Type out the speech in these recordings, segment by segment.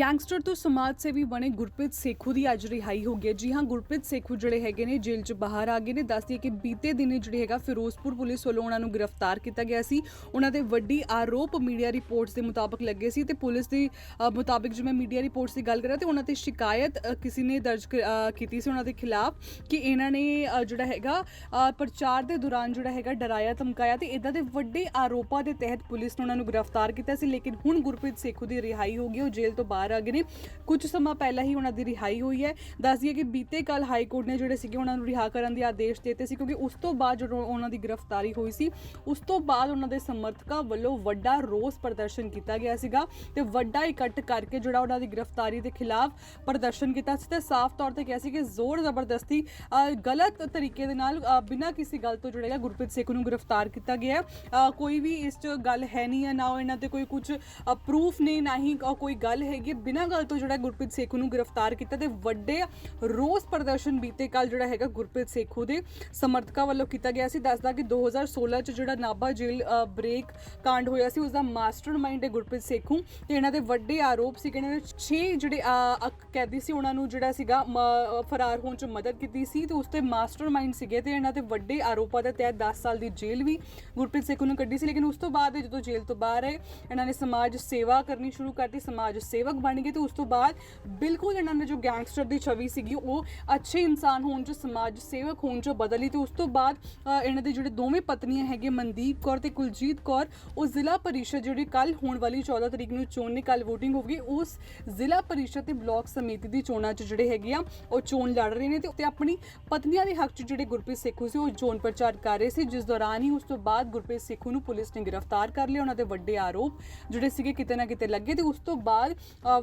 Gangster ਤੋਂ ਸਮਾਜ ਸੇਵੀ ਬਣੇ ਗੁਰਪ੍ਰੀਤ ਸੇਖੂ ਦੀ ਅੱਜ ਰਿਹਾਈ ਹੋ ਗਈ ਹੈ। ਜੀ ਹਾਂ ਗੁਰਪ੍ਰੀਤ ਸੇਖੂ ਜਿਹੜੇ ਹੈਗੇ ਨੇ ਜੇਲ੍ਹ 'ਚ ਬਾਹਰ ਆ ਗਏ ਨੇ। ਦੱਸਦੀ ਕਿ ਬੀਤੇ ਦਿਨੇ ਜਿਹੜੇ ਹੈਗਾ ਫਿਰੋਜ਼ਪੁਰ ਪੁਲਿਸ ਵੱਲੋਂ ਉਹਨਾਂ ਨੂੰ ਗ੍ਰਿਫਤਾਰ ਕੀਤਾ ਗਿਆ ਸੀ। ਉਹਨਾਂ ਦੇ ਵੱਡੀ ਆਰੋਪ ਮੀਡੀਆ ਰਿਪੋਰਟਸ ਦੇ ਮੁਤਾਬਕ ਲੱਗੇ ਸੀ ਤੇ ਪੁਲਿਸ ਦੇ ਅ, ਮੁਤਾਬਕ ਜੇ ਮੈਂ ਮੀਡੀਆ ਰਿਪੋਰਟਸ ਦੀ ਗੱਲ ਕਰਾਂ ਤੇ ਉਹਨਾਂ ਤੇ ਸ਼ਿਕਾਇਤ ਕਿਸੇ ਨੇ ਦਰਜ ਕੀਤੀ ਸੀ ਉਹਨਾਂ ਦੇ ਖਿਲਾਫ ਕਿ ਇਹਨਾਂ ਨੇ ਜਿਹੜਾ ਹੈਗਾ ਪ੍ਰਚਾਰ ਦੇ ਦੌਰਾਨ ਜਿਹੜਾ ਹੈਗਾ ਡਰਾਇਆ ਧਮਕਾਇਆ ਤੇ ਇਦਾਂ ਦੇ ਵੱਡੇ ਆਰੋਪਾਂ ਦੇ ਤਹਿਤ ਪੁਲਿਸ ਨੇ ਉਹਨਾਂ ਨੂੰ ਗ੍ਰਿਫਤਾਰ ਕੀਤਾ ਸੀ। ਲੇਕਿਨ ਹੁਣ ਗੁਰਪ੍ਰੀਤ ਸੇਖੂ ਦੀ ਰਿਹਾਈ ਹੋ ਗਈ ਉਹ ਜੇਲ੍ਹ ਤੋਂ ਬਾਹਰ ਆ ਗਏ ਨੇ। ਕੁਝ ਸਮਾਂ ਪਹਿਲਾਂ ਹੀ ਉਹਨਾਂ ਦੀ ਰਿਹਾਈ ਹੋਈ ਹੈ। ਦੱਸ ਦਈਏ ਕਿ ਬੀਤੇ ਕੱਲ ਹਾਈ ਕੋਰਟ ਨੇ ਜਿਹੜੇ ਸੀਗੇ ਉਹਨਾਂ ਨੂੰ ਰਿਹਾ ਕਰਨ ਦੇ ਆਦੇਸ਼ ਦਿੱਤੇ ਸੀ ਕਿਉਂਕਿ ਉਸ ਤੋਂ ਬਾਅਦ ਜਦੋਂ ਉਹਨਾਂ ਦੀ ਗ੍ਰਿਫਤਾਰੀ ਹੋਈ ਸੀ, ਉਸ ਤੋਂ ਬਾਅਦ ਉਹਨਾਂ ਦੇ ਸਮਰਥਕਾਂ ਵੱਲੋਂ ਵੱਡਾ ਰੋਸ ਪ੍ਰਦਰਸ਼ਨ ਕੀਤਾ ਗਿਆ ਸੀਗਾ ਤੇ ਵੱਡਾ ਇਕੱਠ ਕਰਕੇ ਜਿਹੜਾ ਉਹਨਾਂ ਦੀ ਗ੍ਰਿਫਤਾਰੀ ਦੇ ਖਿਲਾਫ ਪ੍ਰਦਰਸ਼ਨ ਕੀਤਾ ਸੀ ਤੇ ਸਾਫ਼ ਤੌਰ ਤੇ ਕਿਹਾ ਸੀ ਕਿ ਜ਼ੋਰ ਜ਼ਬਰਦਸਤੀ ਗਲਤ ਤਰੀਕੇ ਦੇ ਨਾਲ ਬਿਨਾਂ ਕਿਸੇ ਗੱਲ ਤੋਂ ਜਿਹੜਾ ਹੈਗਾ ਗੁਰਪ੍ਰੀਤ ਸੇਖੂ ਨੂੰ ਗ੍ਰਿਫਤਾਰ ਕੀਤਾ ਗਿਆ ਕੋਈ ਵੀ ਇਸ 'ਚ ਗੱਲ ਹੈ ਨਹੀਂ ਹੈ, ਨਾ ਉਹ ਇਹਨਾਂ ਤੇ ਕੋਈ ਕੁਝ ਪ੍ਰੂਫ ਨਹੀਂ ਨਾ ਹੀ ਕੋਈ ਗੱਲ ਹੈਗੀ ਹੈ। ਬਿਨਾਂ ਗੱਲ ਤੋਂ ਜਿਹੜਾ ਗੁਰਪ੍ਰੀਤ ਸੇਖੂ ਨੂੰ ਗ੍ਰਿਫਤਾਰ ਕੀਤਾ ਤੇ ਵੱਡੇ ਰੋਸ ਪ੍ਰਦਰਸ਼ਨ ਬੀਤੇ ਕੱਲ ਜਿਹੜਾ ਹੈਗਾ ਗੁਰਪ੍ਰੀਤ ਸੇਖੂ ਦੇ ਸਮਰਥਕਾਂ ਵੱਲੋਂ ਕੀਤਾ ਗਿਆ ਸੀ ਦੱਸਦਾ ਕਿ 2016 ਚ ਜਿਹੜਾ ਨਾਭਾ ਜੇਲ੍ਹ ਅ, ਬ੍ਰੇਕ ਕਾਂਡ ਹੋਇਆ ਸੀ ਉਸ ਦਾ ਮਾਸਟਰਮਾਈਂਡ ਹੈ ਗੁਰਪ੍ਰੀਤ ਸੇਖੂ ਤੇ ਇਹਨਾਂ ਦੇ ਵੱਡੇ ਆਰੋਪ ਸੀ ਕਿ ਇਹਨਾਂ ਨੇ 6 ਜਿਹੜੇ ਅ, ਕੈਦੀ ਸੀ, ਉਹਨਾਂ ਨੂੰ ਜਿਹੜਾ ਸੀਗਾ, ਮ- ਫਰਾਰ ਹੋਣ ਚ ਮਦਦ ਕੀਤੀ ਸੀ ਤੇ ਉਸ ਤੇ ਮਾਸਟਰਮਾਈਂਡ ਸੀਗੇ ਤੇ ਇਹਨਾਂ ਦੇ ਵੱਡੇ ਆਰੋਪਾਂ ਦੇ ਤਹਿਤ 10 ਸਾਲ ਦੀ ਜੇਲ੍ਹ ਵੀ ਗੁਰਪ੍ਰੀਤ ਸੇਖੂ ਨੂੰ ਕੱਢੀ ਸੀ। ਲੇਕਿਨ ਉਸ ਤੋਂ ਬਾਅਦ ਜਦੋਂ ਜੇਲ੍ਹ ਤੋਂ ਬਾਹਰ ਆਏ, ਇਹਨਾਂ ਨੇ ਸਮਾਜ ਸੇਵਾ ਕਰਨੀ ਸ਼ੁਰੂ ਕਰਤੀ, ਸਮਾਜ ਸੇਵਕ ਬਣ ਗਏ ਤੇ ਉਸ ਤੋਂ ਬਾਅਦ ਬਿਲਕੁਲ ਇਹਨਾਂ ਨੇ ਜੋ ਗੈਂਗਸਟਰ ਦੀ ਛਵੀ ਸੀਗੀ, ਉਹ ਅੱਛੇ ਇਨਸਾਨ ਹੋਣ ਚ, ਸਮਾਜ ਸੇਵਕ ਹੋਣ ਚ ਬਦਲੀ ਤੇ ਉਸ ਤੋਂ ਬਾਅਦ ਇਹਨਾਂ ਦੇ ਜਿਹੜੇ ਦੋਵੇਂ ਪਤਨੀਆਂ ਹੈਗੇ ਮਨਦੀਪ ਕੌਰ ਤੇ ਕੁਲਜੀਤ ਕੌਰ, ਉਹ ਜ਼ਿਲ੍ਹਾ ਪਰਿਸ਼ਦ ਜਿਹੜੀ ਕੱਲ ਹੋਣ ਵਾਲੀ 14 ਤਰੀਕ ਨੂੰ ਚੋਣ ਨੇ ਕੱਲ VOTING ਹੋਊਗੀ, ਉਸ ਜ਼ਿਲ੍ਹਾ ਪਰਿਸ਼ਦ ਤੇ ਬਲਾਕ ਸਮਿਤੀ ਦੀ ਚੋਣਾਂ 'ਚ ਜਿਹੜੇ ਹੈਗੇ ਆ, ਉਹ ਚੋਣ ਲੜ ਰਹੇ ਨੇ ਤੇ ਤੇ ਆਪਣੀ ਪਤਨੀਆਂ ਦੇ ਹੱਕ 'ਚ ਜਿਹੜੇ ਗੁਰਪ੍ਰੀਤ ਸੇਖੂ ਸੀ, ਉਹ ਚੋਣ ਪ੍ਰਚਾਰ ਕਰ ਰਹੇ ਸੀ, ਜਿਸ ਦੌਰਾਨ ਹੀ ਉਸ ਤੋਂ ਬਾਅਦ ਗੁਰਪ੍ਰੀਤ ਸੇਖੂ ਨੂੰ ਪੁਲਿਸ ਨੇ ਗ੍ਰਿਫਤਾਰ ਕਰ ਲਿਆ, ਉਹਨਾਂ ਦੇ ਵੱਡੇ ਆਰੋਪ ਜਿਹੜੇ ਸੀਗੇ ਕਿਤੇ ਨਾ ਕਿਤੇ ਲੱਗੇ ਤੇ ਉਸ ਤੋਂ ਬਾਅਦ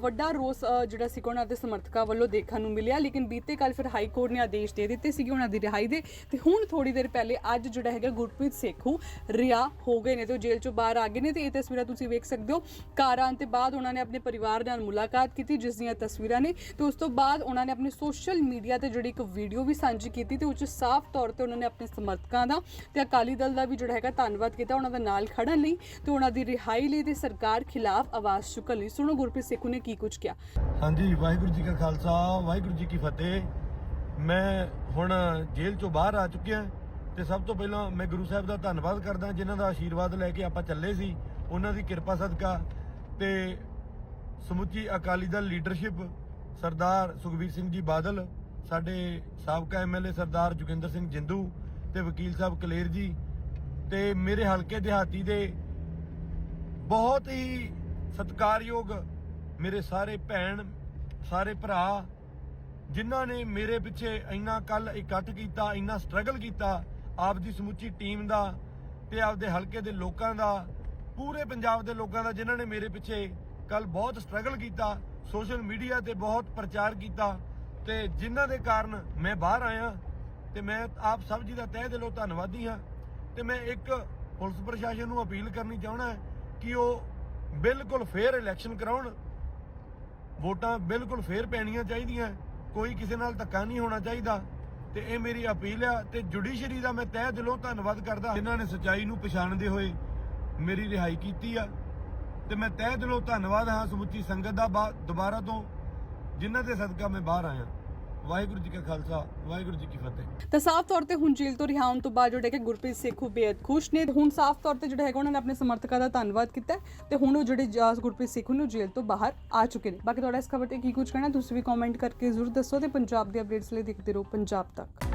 ਵੱਡਾ ਰੋਸ ਜਿਹੜਾ ਸੀ ਉਹਨਾਂ ਦੇ ਸਮਰਥਕਾਂ ਵੱਲੋਂ ਦੇਖਣ ਨੂੰ ਮਿਲਿਆ, ਲੇਕਿਨ ਬੀਤੇ ਕੱਲ ਫਿਰ ਹਾਈ ਕੋਰਟ ਨੇ ਆਦੇਸ਼ ਦੇ ਦਿੱਤੇ ਸੀਗੇ ਉਹਨਾਂ ਦੀ ਰਿਹਾਈ ਦੇ ਤੇ ਹੁਣ ਥੋੜੀ ਦੇਰ ਪਹਿਲੇ ਅੱਜ ਜਿਹੜਾ ਹੈਗਾ ਗੁਰਪ੍ਰੀਤ ਸੇਖੂ ਰਿਹਾ ਹੋ ਗਏ ਨੇ ਤੇ ਉਹ ਜੇਲ੍ਹ ਚੋਂ ਬਾਹਰ ਆ ਗਏ ਨੇ ਤੇ ਇਹ ਤਸਵੀਰਾਂ ਤੁਸੀਂ ਵੇਖ ਸਕਦੇ ਹੋ। ਘਰ ਆਉਣ ਤੇ ਬਾਅਦ ਉਹਨਾਂ ਨੇ ਆਪਣੇ ਪਰਿਵਾਰ ਨਾਲ ਮੁਲਾਕਾਤ ਕੀਤੀ, ਜਿਸ ਦੀਆਂ ਤਸਵੀਰਾਂ ਨੇ ਤੇ ਉਸ ਤੋਂ ਬਾਅਦ ਉਹਨਾਂ ਨੇ ਆਪਣੇ ਸੋਸ਼ਲ ਮੀਡੀਆ ਤੇ ਜਿਹੜੀ ਇੱਕ ਵੀਡੀਓ ਵੀ ਸਾਂਝੀ ਕੀਤੀ ਤੇ ਉੱਚ ਸਾਫ਼ ਤੌਰ ਤੇ ਉਹਨਾਂ ਨੇ ਆਪਣੇ ਸਮਰਥਕਾਂ ਦਾ ਤੇ ਅਕਾਲੀ ਦਲ ਦਾ ਵੀ ਜਿਹੜਾ ਹੈਗਾ ਧੰਨਵਾਦ ਕੀਤਾ, ਉਹਨਾਂ ਦਾ ਨਾਲ ਖੜਨ ਲਈ ਤੇ ਉਹਨਾਂ ਦੀ ਰਿਹਾਈ ਲਈ ਤੇ ਸਰਕਾਰ ਖਿਲਾਫ ਆਵਾਜ਼ ਚੁੱਕਣ ਲਈ। ਸੁਣੋ ਗੁਰਪ੍ਰੀਤ ਸੇਖੂ ਨੇ ਕੀ ਕੁਝ ਕਿਹਾ। ਹਾਂਜੀ, ਵਾਹਿਗੁਰੂ ਜੀ ਕਾ ਖਾਲਸਾ, ਵਾਹਿਗੁਰੂ ਜੀ ਕੀ ਫਤਿਹ। ਮੈਂ ਹੁਣ ਜੇਲ੍ਹ ਚੋਂ ਬਾਹਰ ਆ ਚੁੱਕਿਆ ਤੇ ਸਭ ਤੋਂ ਪਹਿਲਾਂ ਮੈਂ ਗੁਰੂ ਸਾਹਿਬ ਦਾ ਧੰਨਵਾਦ ਕਰਦਾ, ਜਿਨ੍ਹਾਂ ਦਾ ਆਸ਼ੀਰਵਾਦ ਲੈ ਕੇ ਆਪਾਂ ਚੱਲੇ ਸੀ, ਉਹਨਾਂ ਦੀ ਕਿਰਪਾ ਸਦਕਾ ਤੇ ਸਮੁੱਚੀ ਅਕਾਲੀ ਦਲ ਲੀਡਰਸ਼ਿਪ ਸਰਦਾਰ ਸੁਖਬੀਰ ਸਿੰਘ ਜੀ ਬਾਦਲ, ਸਾਡੇ ਸਾਬਕਾ ਐਮਐਲਏ ਸਰਦਾਰ ਜੋਗਿੰਦਰ ਸਿੰਘ ਜਿੰਦੂ ਤੇ ਵਕੀਲ ਸਾਹਿਬ ਕਲੇਰ ਜੀ ਤੇ ਮੇਰੇ ਹਲਕੇ ਦਿਹਾਤੀ ਦੇ ਬਹੁਤ ਹੀ ਸਤਿਕਾਰਯੋਗ ਮੇਰੇ ਸਾਰੇ ਭੈਣ, ਸਾਰੇ ਭਰਾ, ਜਿਨ੍ਹਾਂ ਨੇ ਮੇਰੇ ਪਿੱਛੇ ਇੰਨਾ ਕੱਲ ਇਕੱਠ ਕੀਤਾ, ਇੰਨਾ ਸਟਰਗਲ ਕੀਤਾ ਆਪ ਦੀ ਸਮੁੱਚੀ ਟੀਮ ਦਾ ਤੇ ਆਪਦੇ ਹਲਕੇ ਦੇ ਲੋਕਾਂ ਦਾ, ਪੂਰੇ ਪੰਜਾਬ ਦੇ ਲੋਕਾਂ ਦਾ, ਜਿਨ੍ਹਾਂ ਨੇ ਮੇਰੇ ਪਿੱਛੇ ਕੱਲ ਬਹੁਤ ਸਟਰਗਲ ਕੀਤਾ ਸੋਸ਼ਲ ਮੀਡੀਆ ਤੇ ਬਹੁਤ ਪ੍ਰਚਾਰ ਕੀਤਾ ਤੇ ਜਿਨ੍ਹਾਂ ਦੇ ਕਾਰਨ ਮੈਂ ਬਾਹਰ ਆਇਆ ਤੇ ਮੈਂ ਆਪ ਸਭ ਜੀ ਦਾ ਤਹਿ ਦਿਲੋਂ ਧੰਨਵਾਦੀ ਹਾਂ ਤੇ ਮੈਂ ਇੱਕ ਪੁਲਿਸ ਪ੍ਰਸ਼ਾਸਨ ਨੂੰ ਅਪੀਲ ਕਰਨੀ ਚਾਹਣਾ ਕਿ ਉਹ ਬਿਲਕੁਲ ਫੇਅਰ ਇਲੈਕਸ਼ਨ ਕਰਾਉਣ। ਵੋਟਾਂ ਬਿਲਕੁਲ ਫੇਅਰ ਪੈਣੀਆਂ ਚਾਹੀਦੀਆਂ, ਕੋਈ ਕਿਸੇ ਨਾਲ ਧੱਕਾ ਨਹੀਂ ਹੋਣਾ ਚਾਹੀਦਾ ਤੇ ਇਹ ਮੇਰੀ ਅਪੀਲ ਆ ਤੇ ਜੁਡੀਸ਼ਰੀ ਦਾ ਮੈਂ ਤਹਿ ਦਿਲੋਂ ਧੰਨਵਾਦ ਕਰਦਾ ਜਿਨ੍ਹਾਂ ਨੇ ਸਚਾਈ ਨੂੰ ਪਛਾਣਦੇ ਹੋਏ ਮੇਰੀ ਰਿਹਾਈ ਕੀਤੀ ਆ। ਤੇ ਮੈਂ ਤਹਿ ਦਿਲੋਂ ਧੰਨਵਾਦ ਹਾਂ ਸਮੁੱਚੀ ਸੰਗਤ ਦਾ ਦੁਬਾਰਾ ਤੋਂ, ਜਿਨ੍ਹਾਂ ਦੇ ਸਦਕਾ ਮੈਂ ਬਾਹਰ ਆਇਆ। ਵਾਹਿਗੁਰੂ ਜੀ ਕਾ ਖਾਲਸਾ, ਵਾਹਿਗੁਰੂ ਜੀ ਕੀ ਫਤਿਹ। ਤਾਂ ਸਾਫ਼ ਤੌਰ ਤੇ ਹੁਣ ਜੇਲ੍ਹ ਤੋਂ ਰਿਹਾ ਹੋਣ ਤੋਂ ਬਾਅਦ ਜਿਹੜੇ ਕਿ ਗੁਰਪ੍ਰੀਤ ਸੇਖੂ ਬੇਅਦ ਖੁਸ਼ ਨੇ ਹੁਣ ਸਾਫ਼ ਤੌਰ ਤੇ ਜਿਹੜਾ ਹੈਗਾ ਉਹਨਾਂ ਨੇ ਆਪਣੇ ਸਮਰਥਕਾਂ ਦਾ ਧੰਨਵਾਦ ਕੀਤਾ ਤੇ ਹੁਣ ਉਹ ਜਿਹੜੇ ਜ- ਗੁਰਪ੍ਰੀਤ ਸੇਖੂ ਨੂੰ ਜੇਲ੍ਹ ਤੋਂ ਬਾਹਰ ਆ ਚੁੱਕੇ ਨੇ। ਬਾਕੀ ਤੁਹਾਡਾ ਇਸ ਖਬਰ ਤੇ ਕੀ ਕੁਝ ਕਹਿਣਾ ਤੁਸੀਂ ਵੀ ਕਮੈਂਟ ਕਰਕੇ ਜ਼ਰੂਰ ਦੱਸੋ ਤੇ ਪੰਜਾਬ ਦੇ ਅਪਡੇਟਸ ਲਈ ਦੇਖਦੇ ਰਹੋ ਪੰਜਾਬ ਤੱਕ।